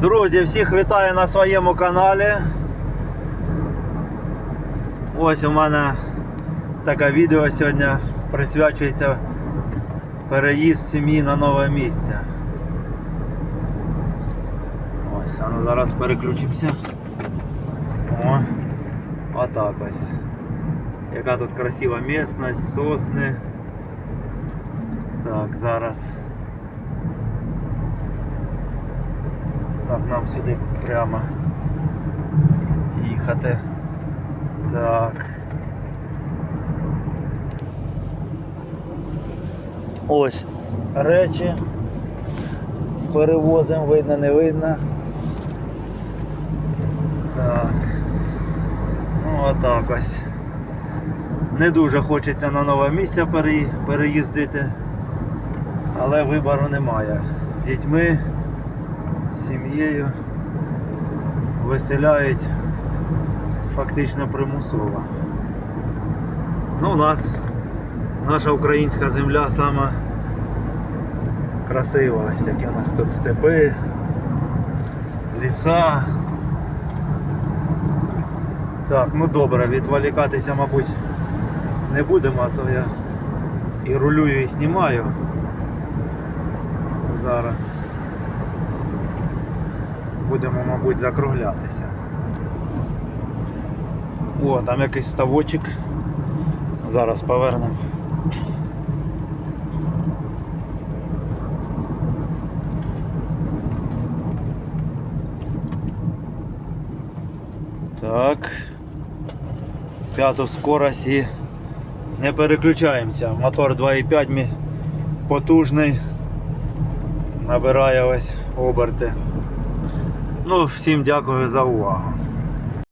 Друзі, всіх вітаю на своєму каналі. Ось у мене таке відео сьогодні присвячується переїзд сім'ї на нове місце. Ось, а ну зараз переключимося. О, отак ось. Яка тут красива місцевість, сосни. Так, зараз. Так, нам сюди прямо їхати. Так. Ось речі. Перевозимо, видно, не видно. Так. Ну отак ось. Не дуже хочеться на нове місце переїздити, але вибору немає. З дітьми, сім'єю виселяють фактично примусово. Ну, у нас наша українська земля сама красива. Ось які у нас тут степи, ліса. Так, ну добре, відволікатися, мабуть, не будемо, а то я і рулюю, і знімаю. Зараз будемо, мабуть, закруглятися. О, там якийсь ставочок. Зараз повернемо. Так. П'яту скорость і не переключаємося. Мотор 2,5 мі- потужний. Набирає ось оберти. Ну, всім дякую за увагу.